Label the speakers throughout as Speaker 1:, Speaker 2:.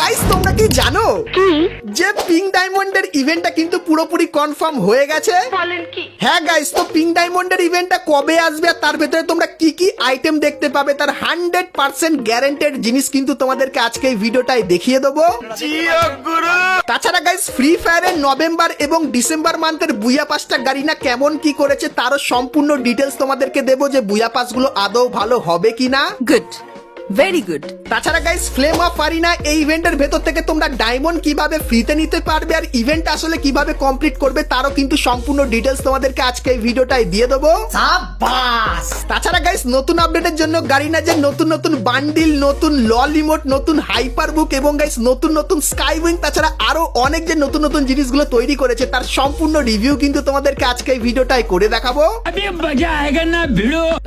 Speaker 1: Guys তোমরা কি জানো যে পিঙ্ক ডায়মন্ডের ইভেন্টটা কিন্তু পুরোপুরি কনফার্ম হয়ে গেছে? হ্যাঁ গাইস তো পিঙ্ক ডায়মন্ডের ইভেন্টটা কবে আসবে আর তার ভেতরে তোমরা কি কি আইটেম দেখতে পাবে তার হান্ড্রেড পার্সেন্ট গ্যারেন্টেড জিনিস কিন্তু তোমাদেরকে আজকে এই ভিডিওটাই দেখিয়ে দেবো। তাছাড়া গাইস ফ্রি ফায়ারের নভেম্বর এবং ডিসেম্বর মান্থের বুয়া পাসটা গাড়িনা কেমন কি করেছে তারও সম্পূর্ণ ডিটেলস তোমাদেরকে দেবো যে বুয়া পাসগুলো আদৌ ভালো হবে কিনা।
Speaker 2: গুড ভেরি গুড
Speaker 1: তাছাড়া গাইস ফ্লেম অফ আরিনা এই ইভেন্টের ভেতর থেকে তোমরা ডায়মন্ড কীভাবে ফ্রিতে নিতে পারবে আর ইভেন্ট আসলে কীভাবে কমপ্লিট করবে তারও কিন্তু সম্পূর্ণ ডিটেলস তোমাদেরকে আজকে এই ভিডিওটাই দিয়ে দেবো। তাছাড়া গাইস নতুন আপডেটের জন্য গারিনা যে নতুন নতুন বান্ডিল নতুন ল লিমোট নতুন হাইপার বুক এবং গাইস নতুন নতুন স্কাই উইং তাছাড়া আরও অনেক যে নতুন নতুন জিনিসগুলো তৈরি করেছে তার সম্পূর্ণ রিভিউ কিন্তু তোমাদেরকে আজকে এই ভিডিওটাই করে দেখাবো।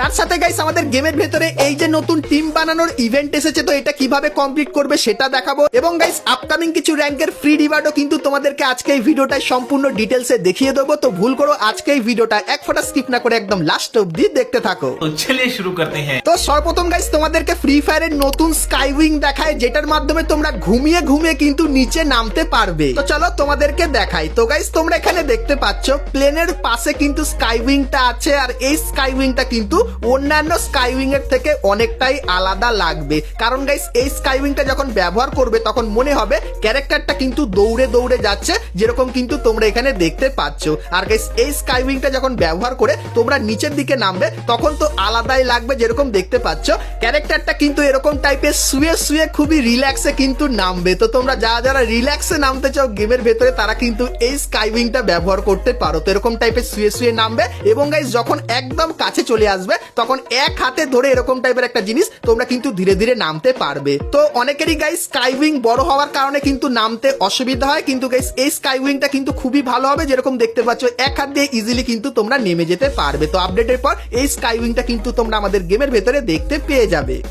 Speaker 1: তার সাথে গাইস আমাদের গেমের ভেতরে এই যে নতুন টিম বানানোর ইভেন্ট এসেছে তো এটা কীভাবে কমপ্লিট করবে সেটা দেখাবো। এবং গাইস আপকামিং কিছু র্যাঙ্কের ফ্রি রিওয়ার্ডও কিন্তু তোমাদেরকে আজকে এই ভিডিওটায় সম্পূর্ণ ডিটেলসে দেখিয়ে দেবো। তো ভুল করো আজকে এই ভিডিওটা এক ফোটা স্কিপ না করে একদম লাস্ট অবধি দেখতে থাকো।
Speaker 3: চলে শুরু করতে হ্যায়
Speaker 1: তো সর্বপ্রথম গাইস তোমাদেরকে ফ্রি ফায়ারের নতুন স্কাই উইং দেখায় যেটার মাধ্যমে তোমরা ঘুমিয়ে ঘুমিয়ে কিন্তু নিচে নামতে পারবে। তো চলো তোমাদেরকে দেখাই। তো গাইস তোমরা এখানে দেখতে পাচ্ছ প্লেনের পাশে কিন্তু স্কাই উইংটা আছে আর এই স্কাই উইংটা কিন্তু অন্যান্য স্কাই উইং এর থেকে অনেকটাই আলাদা লাগবে। কারণ গাইস এই স্কাই উইংটা যখন ব্যবহার করবে, তখন মনে হবে ক্যারেক্টারটা কিন্তু দৌড়ে দৌড়ে যাচ্ছে, যেরকম কিন্তু তোমরা এখানে দেখতে পাচ্ছ। আর গাইস এই স্কাই উইংটা যখন ব্যবহার করে তোমরা নিচের দিকে নামবে, তখন তো আলাদাই লাগবে যেরকম দেখতে পাচ্ছ। ক্যারেক্টারটা কিন্তু এরকম টাইপের শুয়ে শুয়ে খুবই রিল্যাক্সে কিন্তু নামবে। তো তোমরা যারা যারা রিল্যাক্সে নামতে চাও গেমের ভেতরে তারা কিন্তু এই স্কাই উইংটা ব্যবহার করতে পারো। তো এরকম টাইপের শুয়ে শুয়ে নামবে এবং গাইস যখন একদম কাছে চলে আসবে, তখন এক হাতে ধরে এরকম টাইপের একটা জিনিস তোমরা কিন্তু ধীরে ধীরে নামতে পারবে। তো অনেকেরই গাইস স্কাই উইং বড় হওয়ার কারণে কিন্তু নামতে অসুবিধা হয়। কিন্তু গাইস এই স্কাই উইংটা কিন্তু খুবই ভালো হবে। যেরকম দেখতে পাচ্ছ, এক হাত দিয়ে ইজিলি কিন্তু তোমরা নেমে যেতে পারবে। তো আপডেটের পর এই স্কাই উইংটা কিন্তু তোমরা আমাদের গেমের ভেতরে দেখতে পেয়ে যাবে।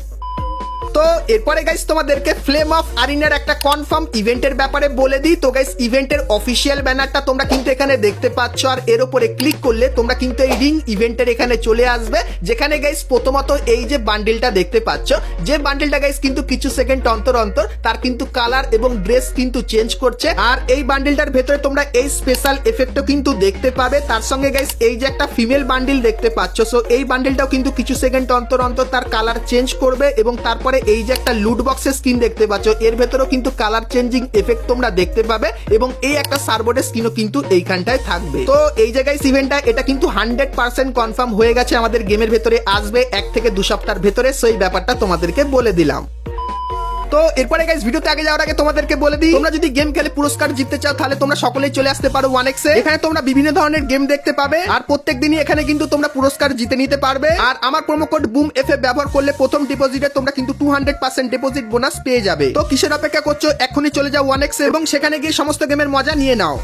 Speaker 1: তো এরপরে গাইস তোমাদেরকে ফ্লেম অফ আরিনার একটা কনফার্ম ইভেন্টের ব্যাপারে বলে দিই। তো গাইস ইভেন্টের অফিসিয়াল ব্যানারটা তোমরা কিন্তু এখানে দেখতে পাচ্ছ। আর এর উপরে ক্লিক করলে তোমরা কিন্তু এই রিং ইভেন্টের এখানে চলে আসবে। যেখানে গাইস প্রথমত এই যে বান্ডিলটা দেখতে পাচ্ছ, যে বান্ডিলটা গাইস কিন্তু কিছু সেকেন্ড অন্তর অন্তর, তার কিন্তু কালার এবং ড্রেস কিন্তু চেঞ্জ করছে। আর এই বান্ডিলটার ভেতরে তোমরা এই স্পেশাল এফেক্টও কিন্তু দেখতে পাবে। তার সঙ্গে গাইস এই যে একটা ফিমেল বান্ডিল দেখতে পাচ্ছ। সো এই বান্ডিলটাও কিন্তু কিছু সেকেন্ড অন্তর অন্তর তার কালার চেঞ্জ করবে এবং তারপরে এই যে একটা লুট বক্সের স্কিন দেখতে পাচ্ছ, এর ভেতরেও কিন্তু কালার চেঞ্জিং এফেক্ট তোমরা দেখতে পাবে এবং এই একটা সার্বোর্ডের স্কিনও কিন্তু এইখানটায় থাকবে। তো এই জায়গায় ইভেন্টটা এটা কিন্তু হান্ড্রেড পার্সেন্ট কনফার্ম হয়ে গেছে আমাদের গেমের ভেতরে, আসবে এক থেকে দু সপ্তাহের ভেতরে। সেই ব্যাপারটা তোমাদেরকে বলে দিলাম। তো এরপরে গাইস ভিডিওতে আগে যাওয়ার আগে তোমাদেরকে বলে দিই, তোমরা যদি গেম খেলে পুরস্কার জিততে চাও, তাহলে তোমরা সকলেই চলে আসতে পারো ওয়ান এক্সে এখানে তোমরা বিভিন্ন ধরনের গেম দেখতে পাবে, আর প্রত্যেক দিনই এখানে কিন্তু তোমরা পুরস্কার জিতে নিতে পারবে। আর আমার promo code boom F A ব্যবহার করলে প্রথম ডিপোজিটে তোমরা কিন্তু two hundred percent deposit bonus পেয়ে যাবে। তো কিসের অপেক্ষা করছ? এখনই চলে যাও ওয়ান এক্সে এবং সেখানে গিয়ে সমস্ত গেমের মজা নিয়ে নাও।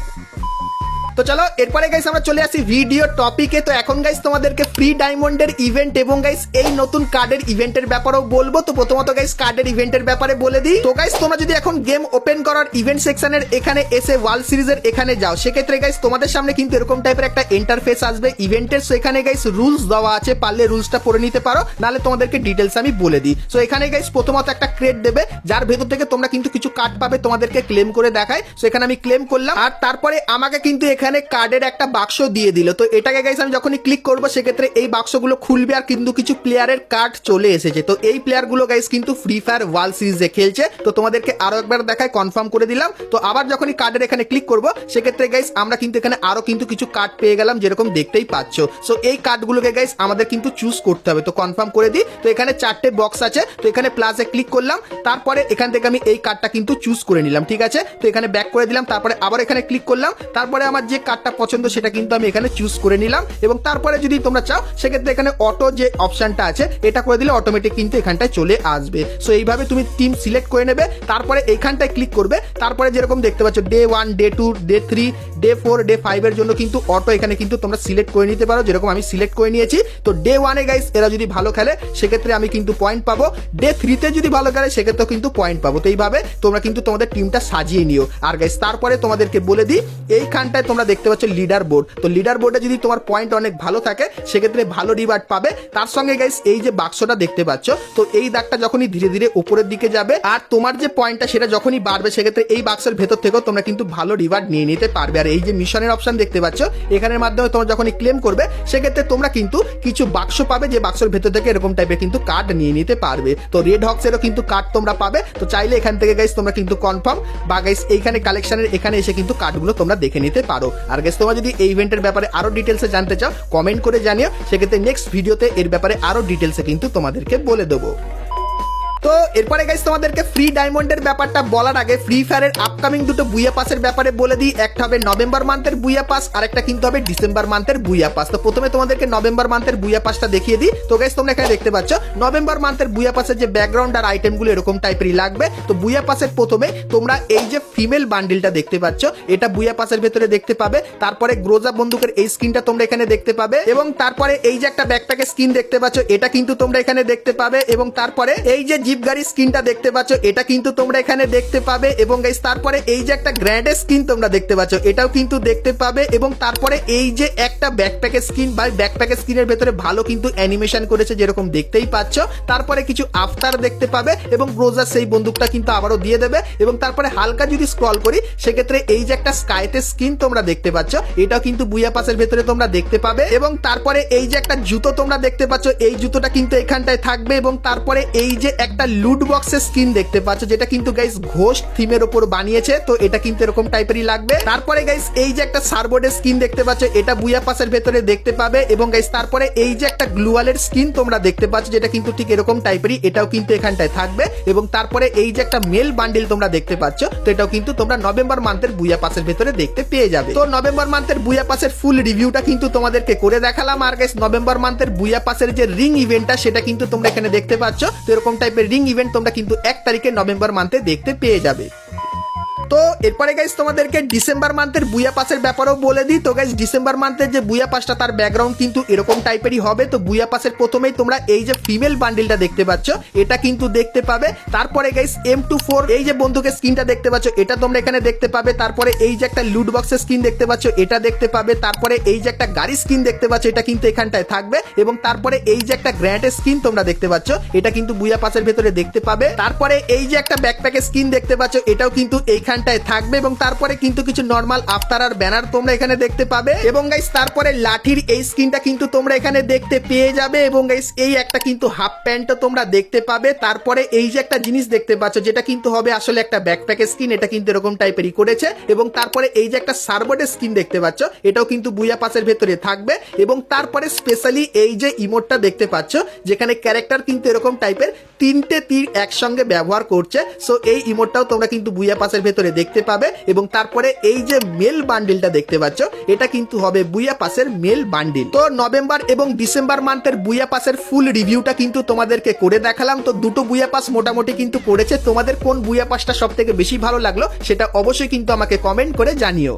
Speaker 1: তো চলো, এরপরে গাইস আমরা চলে আসি ভিডিও টপিকে তো এখন গাইস তোমাদেরকে ফ্রি ডায়মন্ডের ইভেন্ট এবং গাইস এই নতুন কার্ডের ইভেন্টের ব্যাপারেও বলব। তো প্রথমত গাইস কার্ডের ইভেন্টের ব্যাপারে বলে দিই। তো গাইস তোমরা যদি এখন গেম ওপেন করার ইভেন্ট সেকশনের এখানে এসে ওয়ার্ল্ড সিরিজের এখানে যাও, সেক্ষেত্রে গাইস তোমাদের সামনে কিন্তু এরকম টাইপের একটা ইন্টারফেস আসবে ইভেন্টের সেখানে গাইস রুলস দেওয়া আছে, পারলে রুলসটা পড়ে নিতে পারো, নাহলে তোমাদেরকে ডিটেলস আমি বলে দিই। সো এখানে গাইস প্রথমত একটা ক্রেড দেবে, যার ভেতর থেকে তোমরা কিন্তু কিছু কার্ড পাবে তোমাদেরকে ক্লেম করে দেখায়। সো এখানে আমি ক্লেম করলাম, আর তারপরে আমাকে কিন্তু এখানে কার্ডের একটা বাক্স দিয়ে দিল। তো এটাকে গাইস আমি যখনই ক্লিক করব, সেক্ষেত্রে এই বাক্সগুলো খুলবে আর কিন্তু কিছু প্লেয়ারের কার্ড চলে এসেছে। তো এই প্লেয়ারগুলো গাইস কিন্তু ফ্রি ফায়ার ওয়ার্ল্ড সিরিজে খেলছে। তো তোমাদেরকে আরও একবার দেখায় কনফার্ম করে দিলাম। তো আবার যখনই কার্ডের এখানে ক্লিক করব, সেক্ষেত্রে গাইস আমরা কিন্তু এখানে আরও কিন্তু কিছু কার্ড পেয়ে গেলাম যেরকম দেখতেই পাচ্ছ। সো এই কার্ডগুলোকে গাইস আমাদের কিন্তু চুজ করতে হবে। তো কনফার্ম করে দিই। তো এখানে চারটে বক্স আছে। তো এখানে প্লাসে ক্লিক করলাম। তারপরে এখান থেকে আমি এই কার্ডটা কিন্তু চুজ করে নিলাম। ঠিক আছে? তো এখানে ব্যাক করে দিলাম। তারপরে আবার এখানে ক্লিক করলাম। তারপরে আমার যে কার্ডটা পছন্দ সেটা কিন্তু আমি এখানে চুজ করে নিলাম এবং তারপরে যদি তোমরা চাও, সেক্ষেত্রে এখানে অটো যে অপশনটা আছে, এটা করে দিলে অটোমেটিক কিন্তু এখানটায় চলে আসবে। সো এইভাবে তুমি টিম সিলেক্ট করে নেবে, তারপরে এইখানটায় ক্লিক করবে, তারপরে যেরকম দেখতে পাচ্ছ day one day two day three day four day ফাইভের জন্য কিন্তু অটো এখানে কিন্তু তোমরা সিলেক্ট করে নিতে পারো, যেরকম আমি সিলেক্ট করে নিয়েছি। তো ডে ওয়ানে গাইস এরা যদি ভালো খেলে, সেক্ষেত্রে আমি কিন্তু পয়েন্ট পাবো। ডে থ্রিতে যদি ভালো খেলে, সেক্ষেত্রেও কিন্তু পয়েন্ট পাবো। তো এইভাবে তোমরা কিন্তু তোমাদের টিমটা সাজিয়ে নিও। আর গাইস তারপরে তোমাদেরকে বলে দিই, এইখানটায় তোমরা তোমরা দেখতে পাচ্ছ লিডার বোর্ড তো লিডার বোর্ডে যদি তোমার পয়েন্ট অনেক ভালো থাকে, সেক্ষেত্রে ভালো রিওয়ার্ড পাবে। তার সঙ্গে গাইস এই যে বাক্সটা দেখতে পাচ্ছ, তো এই দাগটা যখনই ধীরে ধীরে উপরের দিকে যাবে, আর তোমার যে পয়েন্টটা সেটা যখনই বাড়বে, সেক্ষেত্রে এই বাক্সের ভেতর থেকেও তোমরা কিন্তু ভালো রিওয়ার্ড নিয়ে নিতে পারবে। আর এই যে মিশনের অপশন দেখতে পাচ্ছ, এখানের মাধ্যমে তোমরা যখনই ক্লেম করবে, সেক্ষেত্রে তোমরা কিন্তু কিছু বাক্স পাবে যে বাক্সের ভেতর থেকে এরকম টাইপের কিন্তু কার্ড নিয়ে নিতে পারবে। তো রেড হক্সেরও কিন্তু কার্ড তোমরা পাবে। তো চাইলে এখান থেকে গাইস তোমরা কিন্তু কনফার্ম বা গাইস এইখানে কালেকশনের এখানে এসে কিন্তু কার্ডগুলো তোমরা দেখে নিতে পারো। আর গেস তোমরা যদি এই ইভেন্টের ব্যাপারে আরও ডিটেলসে জানতে চাও কমেন্ট করে জানিও। সেক্ষেত্রে নেক্সট ভিডিওতে এর ব্যাপারে আরও ডিটেলসে কিন্তু তোমাদেরকে বলে দেবো। তো এরপরে গাইস তোমাদেরকে ফ্রি ডায়মন্ডের ব্যাপারটা বলার আগে ফ্রি ফায়ারের আপকামিং দুটো বুইয়া পাসের ব্যাপারে বলে দিই। একটা হবে নভেম্বর মান্থের বুইয়া পাস আর একটা কিন্তু হবে ডিসেম্বর মান্থের বুইয়া পাস তো প্রথমে তোমাদেরকে নভেম্বর মান্থের বুইয়া পাসটা দেখিয়ে দিই। তো গাইস তোমরা এখানে দেখতে পাচ্ছ নভেম্বর মান্থের বুইয়া পাসের যে ব্যাকগ্রাউন্ড আর আইটেমগুলো এরকম টাইপেরই লাগবে। তো বুইয়া পাসের প্রথমে তোমরা এই যে ফিমেল বান্ডিলটা দেখতে পাচ্ছ, এটা বুইয়া পাসের ভেতরে দেখতে পাবে। তারপরে গ্রোজা বন্দুকের এই স্কিনটা তোমরা এখানে দেখতে পাবে এবং তারপরে এই যে একটা ব্যাকপ্যাকের স্কিন দেখতে পাচ্ছ, এটা কিন্তু তোমরা এখানে দেখতে পাবে এবং তারপরে এই যে জিপ গাড়ির স্কিনটা দেখতে পাচ্ছ, এটা কিন্তু তোমরা এখানে দেখতে পাবে। এবং গাইস তারপরে এই যে একটা গ্র্যান্ডের স্কিন তোমরা দেখতে পাচ্ছ, এটাও কিন্তু দেখতে পাবে। এবং তারপরে এই যে একটা ব্যাকপ্যাকের স্কিন বা ব্যাকপ্যাকের স্কিনের ভেতরে ভালো কিন্তু অ্যানিমেশন করেছে যেরকম দেখতেই পাচ্ছ। তারপরে কিছু আফতার দেখতে পাবে, এবং ব্রোজার সেই বন্দুকটা কিন্তু আবারও দিয়ে দেবে। এবং তারপরে হালকা যদি স্ক্রল করি, সেক্ষেত্রে এই যে একটা স্কাইতে স্কিন তোমরা দেখতে পাচ্ছ, এটাও কিন্তু বুয়া পাসের ভেতরে তোমরা দেখতে পাবে। এবং তারপরে এই যে একটা জুতো তোমরা দেখতে পাচ্ছ, এই জুতোটা কিন্তু এখানটায় থাকবে। এবং তারপরে এই যে একটা লুট বক্সের স্কিন দেখতে পাচ্ছ, যেটা কিন্তু গাইস ঘোষ থিমের উপর বানিয়েছে, তো এটা কিন্তু এরকম টাইপেরই লাগবে। তারপরে গাইস এই যে একটা সারবোর্ডের স্কিন দেখতে পাচ্ছ, এটা বুয়া পাসের ভেতরে দেখতে পাবে, এবং গাইস তারপরে এই যে একটা গ্লুয়ালের স্কিন তোমরা দেখতে পাচ্ছ, যেটা কিন্তু ঠিক এরকম টাইপেরই এটাও কিন্তু এখানটায় থাকবে, এবং তারপরে এই যে একটা মেল বান্ডিল তোমরা দেখতে পাচ্ছ, তো এটাও কিন্তু তোমরা নভেম্বর মান্থের বুয়া পাসের ভেতরে দেখতে পেয়ে যাবে। তো নভেম্বর মান্থের বুয়া পাসের ফুল রিভিউটা কিন্তু তোমাদেরকে করে দেখালাম, আর গাইস নভেম্বর মান্থের বুয়া পাসের যে রিং ইভেন্টটা সেটা কিন্তু তোমরা এখানে দেখতে পাচ্ছ, তো এরকম টাইপের রিং ইভেন্ট তোমরা কিন্তু এক তারিখে নভেম্বর মান্থে দেখতে পেয়ে যাবে। তো এরপরে গাইস তোমাদেরকে ডিসেম্বর মান্থের বুয়া পাসের ব্যাপারেও বলে দিই। তো গাইস ডিসেম্বর মান্থের যে বুয়া পাসটা তার ব্যাকগ্রাউন্ড কিন্তু এরকম টাইপেরই হবে। তো বুয়া পাসের প্রথমেই তোমরা এই যে ফিমেল বান্ডিলটা দেখতে পাচ্ছ, এটা কিন্তু দেখতে পাবে। তারপরে গাইস এম টু ফোর এই যে বন্দুকের স্কিনটা দেখতে পাচ্ছ, এটা তোমরা এখানে দেখতে পাবে। তারপরে এই যে একটা লুট বক্সের স্কিন দেখতে পাচ্ছ, এটা দেখতে পাবে। তারপরে এই যে একটা গাড়ি স্কিন দেখতে পাচ্ছ, এটা কিন্তু এখানটায় থাকবে। এবং তারপরে এই যে একটা গ্র্যান্ডের স্কিন তোমরা দেখতে পাচ্ছ, এটা কিন্তু বুয়া পাসের ভেতরে দেখতে পাবে। তারপরে এই যে একটা ব্যাকপ্যাকের স্কিন দেখতে পাচ্ছ, এটাও কিন্তু এইখানটায় থাকবে এবং তারপরে কিন্তু কিছু নর্মাল আফতার আর ব্যানার তোমরা এখানে দেখতে পাবে। এবং গাইস তারপরে লাঠির এই স্কিনটা কিন্তু তোমরা এখানে দেখতে পেয়ে যাবে এবং গাইস এই একটা কিন্তু হাফ প্যান্টও তোমরা দেখতে পাবে। তারপরে এই যে একটা জিনিস দেখতে পাচ্ছ, যেটা কিন্তু হবে আসলে একটা ব্যাকপ্যাকের স্কিন এটা কিন্তু এরকম টাইপেরই করেছে। এবং তারপরে এই যে একটা সার্বোর্ডের স্কিন দেখতে পাচ্ছ, এটাও কিন্তু বুয়া পাসের ভেতরে থাকবে। এবং তারপরে স্পেশালি এই যে ইমোটটা দেখতে পাচ্ছ, যেখানে ক্যারেক্টার কিন্তু এরকম টাইপের তিনটে তীর একসঙ্গে ব্যবহার করছে। সো এই ইমোটটাও তোমরা কিন্তু বুয়া পাসের ভেতরে দেখতে পাবে এবং তারপরে এই যে মেল বান্ডিলটা দেখতে পাচ্ছ, এটা কিন্তু হবে বুয়া পাসের মেল বান্ডিল তো নভেম্বর এবং ডিসেম্বর মান্থের বুয়া পাসের ফুল রিভিউটা কিন্তু তোমাদেরকে করে দেখালাম। তো দুটো বুয়া পাস মোটামুটি কিন্তু করেছে। তোমাদের কোন বুয়া পাসটা সব থেকে বেশি ভালো লাগল, সেটা অবশ্যই কিন্তু আমাকে কমেন্ট করে জানিও।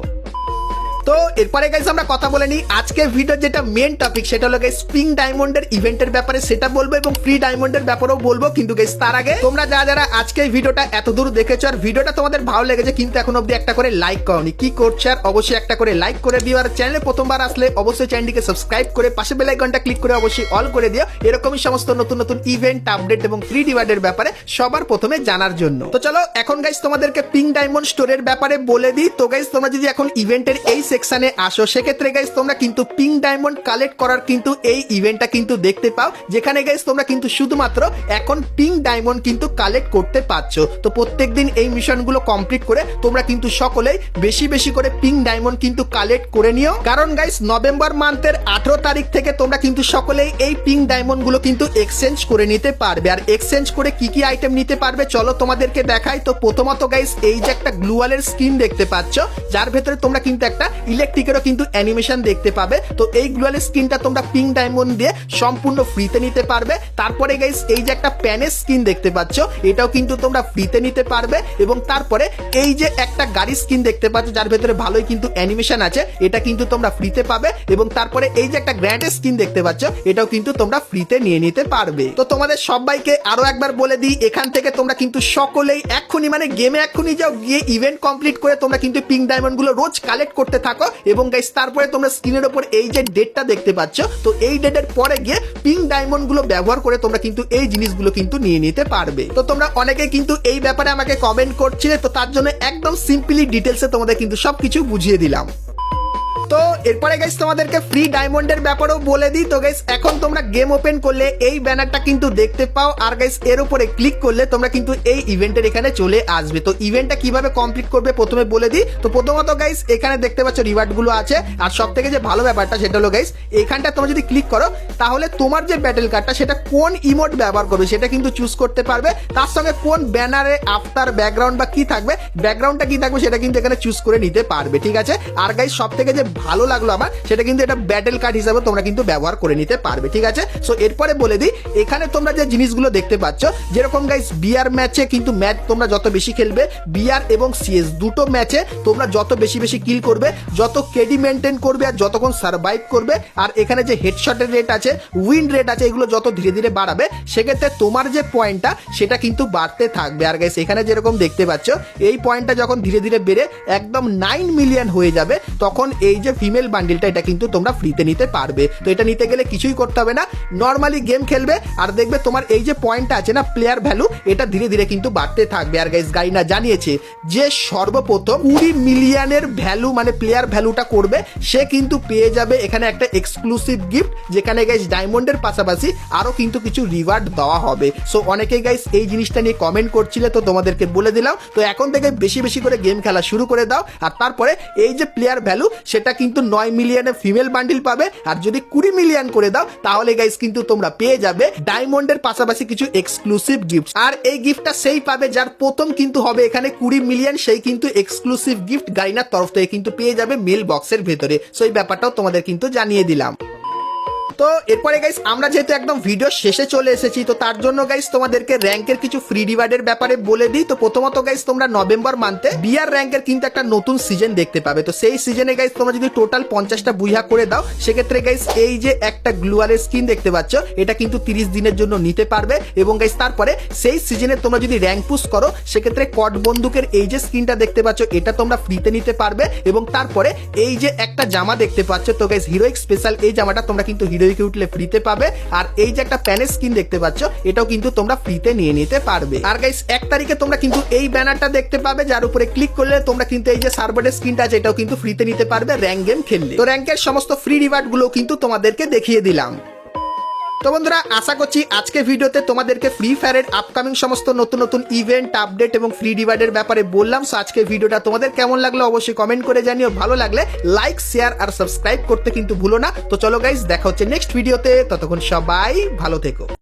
Speaker 1: তো এরপরে গাইস আমরা কথা বলে নিই আজকে ভিডিও যেটা মেন টপিক সেটা হলো গাইস স্প্রিং ডায়মন্ডের ইভেন্টের ব্যাপারে সেটা বলব এবং ফ্রি ডায়মন্ডের ব্যাপারেও বলব। কিন্তু গাইস তার আগে তোমরা যারা যারা আজকে ভিডিওটা এত দূর দেখেছ আর ভিডিওটা তোমাদের ভালো লেগেছে কিন্তু এখন অব্দি একটা করে লাইক করনি। কি করছে আর অবশ্যই একটা করে লাইক করে দিও আর চ্যানেলে প্রথমবার আসলে অবশ্যই চ্যানেলটিকে সাবস্ক্রাইব করে পাশে বেল আইকনটা ক্লিক করে অবশ্যই অল করে দিও। এরকমই সমস্ত নতুন নতুন ইভেন্ট আপডেট এবং ফ্রি ডিভাইডের ব্যাপারে সবার প্রথমে জানার জন্য। তো চলো এখন গাইস তোমাদেরকে পিঙ্ক ডায়মন্ড স্টোরের ব্যাপারে বলে দিই। তো গাইস তোমরা যদি এখন ইভেন্টের এই সেকশনে আসো। সেক্ষেত্রে গাইস তোমরা কিন্তু পিঙ্ক ডায়মন্ড কালেক্ট করার কিন্তু এই ইভেন্টটা কিন্তু দেখতে পাও। যেখানে গাইস তোমরা কিন্তু শুধুমাত্র এখন পিঙ্ক ডায়মন্ড কিন্তু কালেক্ট করতে পারছ। তো প্রত্যেকদিন এই মিশনগুলো কমপ্লিট করে তোমরা কিন্তু সকলেই বেশি বেশি করে পিঙ্ক ডায়মন্ড কিন্তু কালেক্ট করে নিও। কারণ গাইস নভেম্বর মান্থের আঠারো তারিখ থেকে তোমরা কিন্তু সকলেই এই পিঙ্ক ডায়মন্ডগুলো কিন্তু এক্সচেঞ্জ করে নিতে পারবে। আর এক্সচেঞ্জ করে কি কি আইটেম নিতে পারবে, চলো তোমাদেরকে দেখাই। তো প্রথমত গাইস এই যে একটা গ্লুয়ালের স্কিন দেখতে পাচ্ছ। যার ভেতরে তোমরা কিন্তু একটা ইলেকট্রিকেরও কিন্তু অ্যানিমেশন দেখতে পাবে। তো এই গ্লুয়ালের স্কিনটা তোমরা পিঙ্ক ডায়মন্ড দিয়ে সম্পূর্ণ ফ্রিতে নিতে পারবে। তারপরে গাইস এই যে একটা প্যানের স্কিন দেখতে পাচ্ছ, এটাও কিন্তু তোমরা ফ্রিতে নিতে পারবে। এবং তারপরে এই যে একটা গাড়ির স্কিন দেখতে পাচ্ছ, যার ভেতরে ভালোই কিন্তু অ্যানিমেশন আছে, এটা কিন্তু তোমরা ফ্রিতে পাবে। এবং তারপরে এই যে একটা গ্র্যান্ডের স্কিন দেখতে পাচ্ছ, এটাও কিন্তু তোমরা ফ্রিতে নিয়ে নিতে পারবে। তো তোমাদের সবাইকে আরও একবার বলে দিই, এখান থেকে তোমরা কিন্তু সকলেই এক্ষুনি মানে গেমে এক্ষুনি যাও, গিয়ে ইভেন্ট কমপ্লিট করে তোমরা কিন্তু পিঙ্ক ডায়মন্ডগুলো রোজ কালেক্ট করতে থাকো। থাকো। এবং গাইস তারপরে তোমরা স্ক্রিনের ওপর এই যে ডেটটা দেখতে পাচ্ছ, তো এই ডেটের পরে গিয়ে পিঙ্ক ডায়মন্ডগুলো ব্যবহার করে তোমরা কিন্তু এই জিনিসগুলো কিন্তু নিয়ে নিতে পারবে। তো তোমরা অনেকে কিন্তু এই ব্যাপারে আমাকে কমেন্ট করছিলে, তো তার জন্য একদম সিম্পলি ডিটেলসে তোমাদের কিন্তু সবকিছু বুঝিয়ে দিলাম। তো এরপরে গাইস তোমাদেরকে ফ্রি ডায়মন্ডের ব্যাপারেও বলে দিই। তো গাইস এখন তোমরা গেম ওপেন করলে এই ব্যানারটা কিন্তু দেখতে পাও। আর গাইস এর উপরে ক্লিক করলে তোমরা কিন্তু এই ইভেন্টের এখানে চলে আসবে। তো ইভেন্টটা কীভাবে কমপ্লিট করবে প্রথমে বলে দিই। তো প্রথমত গাইস এখানে দেখতে পাচ্ছ রিওয়ার্ডগুলো আছে। আর সব থেকে যে ভালো ব্যাপারটা সেটা হলো গাইস এখানটা তোমরা যদি ক্লিক করো, তাহলে তোমার যে ব্যাটেল কার্ডটা সেটা কোন ইমোট ব্যবহার করবে সেটা কিন্তু চুজ করতে পারবে। তার সঙ্গে কোন ব্যানারে আফটার ব্যাকগ্রাউন্ড বা কি থাকবে ব্যাকগ্রাউন্ডটা কি থাকবে সেটা কিন্তু এখানে চুজ করে নিতে পারবে। ঠিক আছে? আর গাইস সব থেকে যে ভালো লাগল আমার, সেটা কিন্তু এটা ব্যাটেল কার্ড হিসাবে তোমরা কিন্তু ব্যবহার করে নিতে পারবে, ঠিক আছে? সো এরপরে বলে দিই, এখানে তোমরা যে জিনিসগুলো দেখতে পাচ্ছ, যেরকম গাইস বিয়ার ম্যাচে কিন্তু ম্যাচ তোমরা যত বেশি খেলবে বিয়ার এবং সিএস দুটো ম্যাচে তোমরা যত বেশি বেশি কিল করবে, যত কেডি মেনটেন করবে আর যতক্ষণ সার্ভাইভ করবে, আর এখানে যে হেডশটের রেট আছে উইন রেট আছে, এগুলো যত ধীরে ধীরে বাড়াবে, সেক্ষেত্রে তোমার যে পয়েন্টটা সেটা কিন্তু বাড়তে থাকবে। আর গাইস এখানে যেরকম দেখতে পাচ্ছ, এই পয়েন্টটা যখন ধীরে ধীরে বেড়ে একদম নাইন মিলিয়ন হয়ে যাবে, তখন এই যে ফিমেল বান্ডিলটা এটা কিন্তু তোমরা ফ্রিতে নিতে পারবে। তো এটা নিতে গেলে কিছুই করতে হবে না। নর্মালি গেম খেলবে, আর দেখবে তোমার এই যে পয়েন্টটা আছে না প্লেয়ার ভ্যালু এটা ধীরে ধীরে কিন্তু বাড়তে থাকবে। আর গাইস গাইনা জানিয়েছে যে সর্বপ্রথম কুড়ি মিলিয়নের ভ্যালু মানে প্লেয়ার ভ্যালুটা করবে, সে কিন্তু পেয়ে যাবে এখানে একটা এক্সক্লুসিভ গিফট যেখানে গাইস ডায়মন্ডের পাশাপাশি আরও কিন্তু কিছু রিওয়ার্ড দেওয়া হবে। সো অনেকেই গাইস এই জিনিসটা নিয়ে কমেন্ট করছিলে, তো তোমাদেরকে বলে দিলাম। তো এখন থেকে বেশি বেশি করে গেম খেলা শুরু করে দাও, আর তারপরে এই যে প্লেয়ার ভ্যালু সেটা কিন্তু নয় মিলিয়নে ফিমেল বান্ডিল পাবে। আর যদি কুড়ি মিলিয়ন করে দাও, তাহলে গাইস কিন্তু তোমরা পেয়ে যাবে ডায়মন্ডের পাশাপাশি কিছু এক্সক্লুসিভ গিফট আর এই গিফটটা সেই পাবে যার প্রথম কিন্তু হবে এখানে কুড়ি মিলিয়ন সেই কিন্তু এক্সক্লুসিভ গিফট গাইনার তরফ থেকে কিন্তু পেয়ে যাবে মেল বক্সের ভেতরে। সেই ব্যাপারটাও তোমাদের কিন্তু জানিয়ে দিলাম। তো এরপরে গাইস আমরা যেহেতু একদম ভিডিও শেষে চলে এসেছি, তো তার জন্য গাইস তোমাদেরকে র্যাঙ্কের কিছু ফ্রি রিওয়ার্ডের ব্যাপারে বলে দিই। তো প্রথমত গাইস তোমরা নভেম্বর মান্থে বিয়ার র্যাঙ্কের কিন্তু একটা নতুন সিজন দেখতে পাবে। তো সেই সিজনে গাইস তোমরা যদি টোটাল পঞ্চাশটা বুইহা করে দাও, সেক্ষেত্রে গাইস এই যে একটা গ্লুয়ালের স্কিন দেখতে পাচ্ছ, এটা কিন্তু তিরিশ দিনের জন্য নিতে পারবে। এবং গাইস তারপরে সেই সিজনে তোমরা যদি র্যাঙ্ক পুশ করো, সেক্ষেত্রে কট বন্দুকের এই যে স্কিনটা দেখতে পাচ্ছ, এটা তোমরা ফ্রিতে নিতে পারবে। এবং তারপরে এই যে একটা জামা দেখতে পাচ্ছ, তো গাইস হিরোইক স্পেশাল এই জামাটা তোমরা কিন্তু হিরোইকে উঠলে ফ্রিতে পাবে। আর এই যে একটা প্যানের স্ক্রিন দেখতে পাচ্ছ, এটাও কিন্তু তোমরা ফ্রিতে নিয়ে নিতে পারবে। আর গাইস এক তারিখে তোমরা কিন্তু এই ব্যানারটা দেখতে পাবে, যার উপরে ক্লিক করলে তোমরা কিন্তু এই যে সার্ভারের স্ক্রিনটা আছে, এটাও কিন্তু ফ্রিতে নিতে পারবে র্যাঙ্ক গেম খেললে। তো র্যাঙ্কের সমস্ত ফ্রি রিওয়ার্ডগুলো কিন্তু তোমাদেরকে দেখিয়ে দিলাম। তো বন্ধুরা, আশা করছি আজকে ভিডিওতে তোমাদেরকে ফ্রি ফায়ারের আপকামিং সমস্ত নতুন নতুন ইভেন্ট আপডেট এবং ফ্রি ডিভাইডের ব্যাপারে বললাম। সো আজকে ভিডিওটা তোমাদের কেমন লাগল অবশ্যই কমেন্ট করে জানিও। ভালো লাগলে লাইক শেয়ার আর সাবস্ক্রাইব করতে কিন্তু ভুলো না। তো চলো গাইজ দেখা হচ্ছে নেক্সট ভিডিওতে ততক্ষণ সবাই ভালো থেকো।